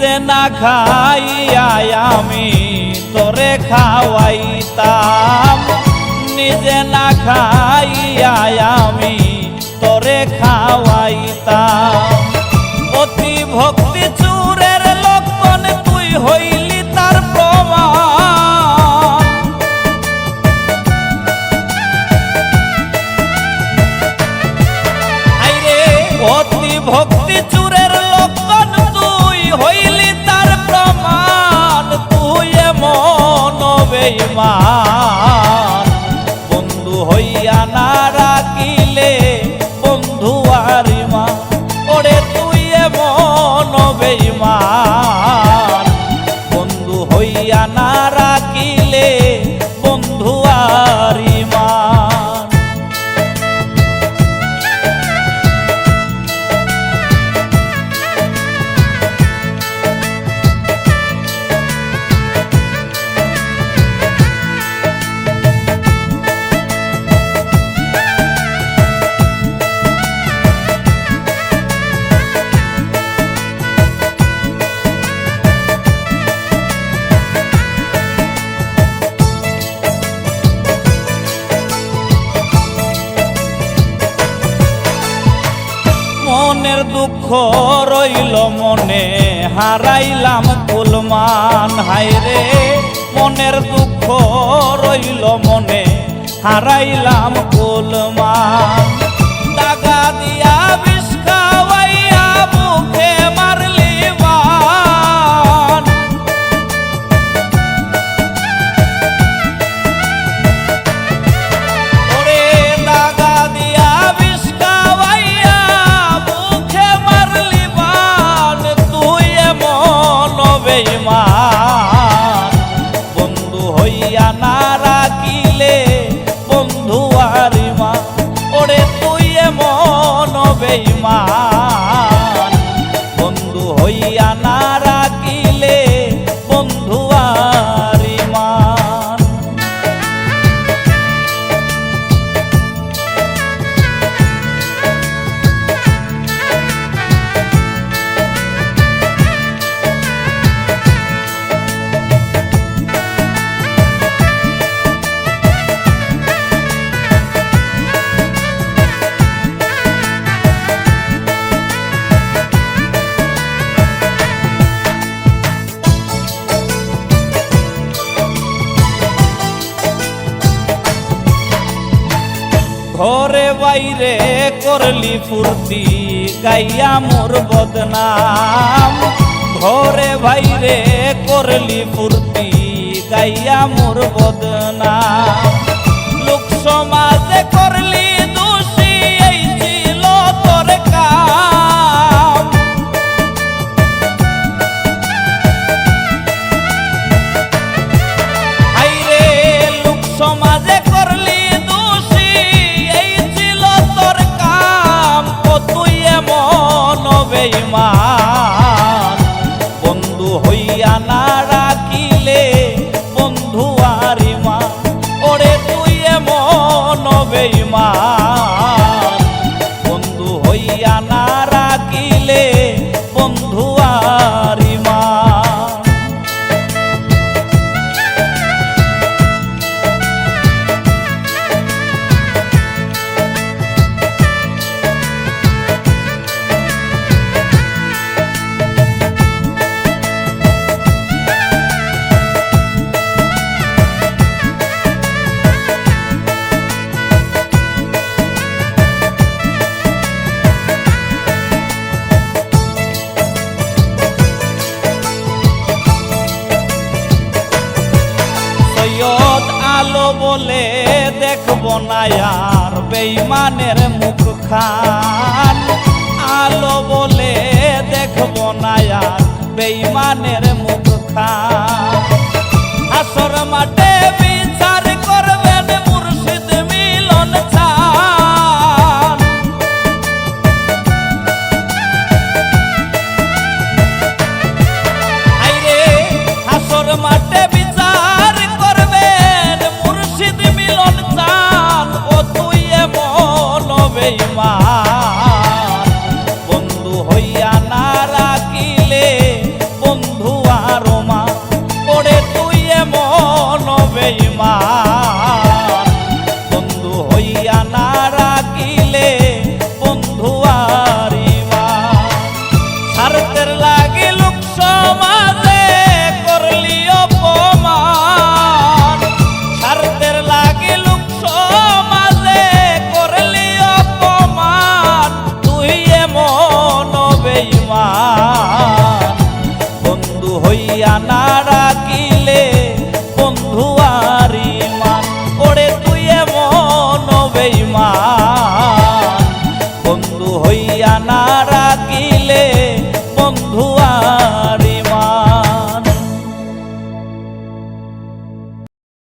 না খাইয়াই আমি তোরে খাওয়াইতাম। নিজে না খাইয়াই আমি তোরে খাওয়াইতাম। অতি ভক্তি চুরের লক্ষণ তুই হইলি তার প্রমাণ। অতি ভক্তি চুরের এমন বেঈমান মনের দুঃখ রইল মনে হারাইলাম কুলমান হায়রে মনের দুঃখ রইল মনে হারাইলাম কুলমান এমন ঘরে বাইরে করলি ফুর্তি, গাইয়া মোর বদনাম। ঘরে বাইরে করলি ফুর্তি, গাইয়া মোর বদনাম। লোক সমাজে বলে দেখব না আর বেইমানের মুখ খান আলো বলে দেখব না আর বেইমানের মুখ খান আসর মাঠে বেইমান বন্ধু হইয়া না রাখিলে বন্ধু আর মা করে তুই এমন বেইমান বন্ধু হইয়া না